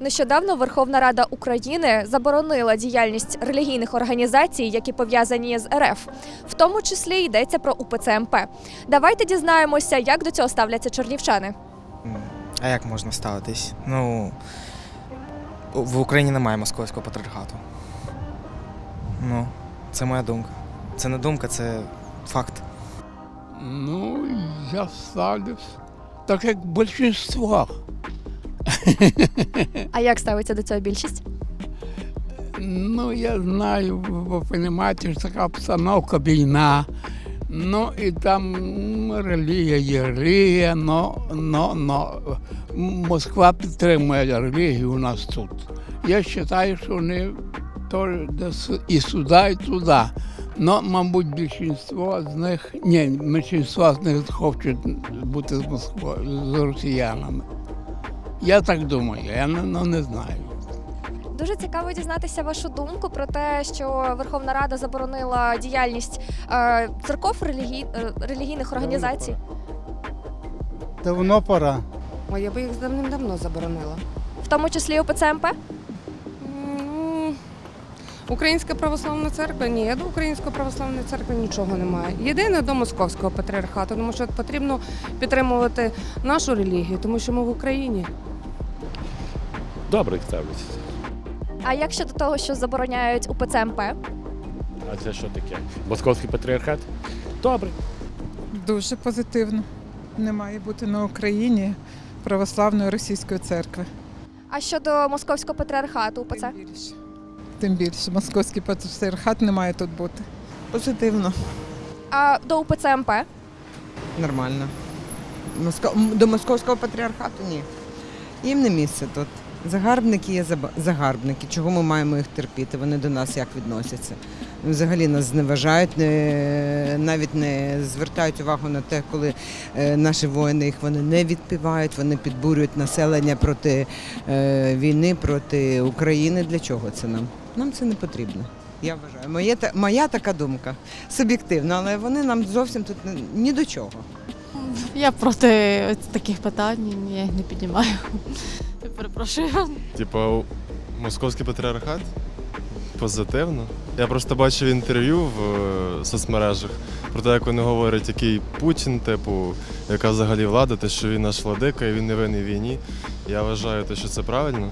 Нещодавно Верховна Рада України заборонила діяльність релігійних організацій, які пов'язані з РФ. В тому числі йдеться про УПЦ МП. Давайте дізнаємося, як до цього ставляться чернівчани. А як можна ставитись? Ну, в Україні немає московського патріархату. Ну, це моя думка. Це не думка, це факт. Ну, я ставлюсь так, як більшинство. А як ставиться до цього більшість? Ну, я знаю, ви розумієте, що така обстановка війна. Ну і там релігія є релігія, но, но, но Москва підтримує релігію у нас тут. Я вважаю, що вони теж і сюди, і туди. Но, мабуть, більшість з них, ні, більшість з них хочуть бути з Москвою, з росіянами. Я так думаю, я не, ну, не знаю. Дуже цікаво дізнатися вашу думку про те, що Верховна Рада заборонила діяльність е, церков релігій, е, релігійних організацій. Давно пора. О, я би їх давним-давно заборонила. В тому числі УПЦ МП? М, Українська православна церква? Ні, до Української православної церкви нічого немає. Єдине до московського патріархату, тому що потрібно підтримувати нашу релігію, тому що ми в Україні. Добре ставлять. А як щодо того, що забороняють УПЦ МП? А це що таке? Московський патріархат? Добре. Дуже позитивно. Не має бути на Україні православної російської церкви. А щодо московського патріархату УПЦ? Тим більше. Тим більше московський патріархат не має тут бути. Позитивно, А до УПЦ МП? нормально. Моско- До московського патріархату ні. Їм не місце тут. Загарбники є загарбники. Чого ми маємо їх терпіти? Вони до нас як відносяться? Взагалі нас зневажають, не, навіть не звертають увагу на те, коли е, наші воїни їх вони не відпівають, вони підбурюють населення проти е, війни, проти України. Для чого це нам? Нам це не потрібно. Я вважаю. Моє, та- моя така думка суб'єктивна, але вони нам зовсім тут ні- ні до чого. Я проти таких питань їх не піднімаю. Я перепрошую. Типу, московський патріархат? Позитивно. Я просто бачив інтерв'ю в е, соцмережах про те, як вони говорять, який Путін, типу, яка взагалі влада, те, що він наш владика і він не винний в війні. Я вважаю, те, що це правильно.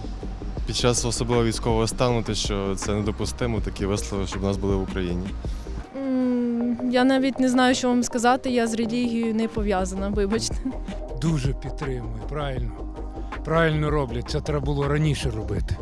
Під час особливо військового стану, те, що це недопустимо, такі вислови, щоб у нас були в Україні. Я навіть не знаю, що вам сказати. Я з релігією не пов'язана, вибачте. Дуже підтримую, правильно. Правильно роблять, це треба було раніше робити.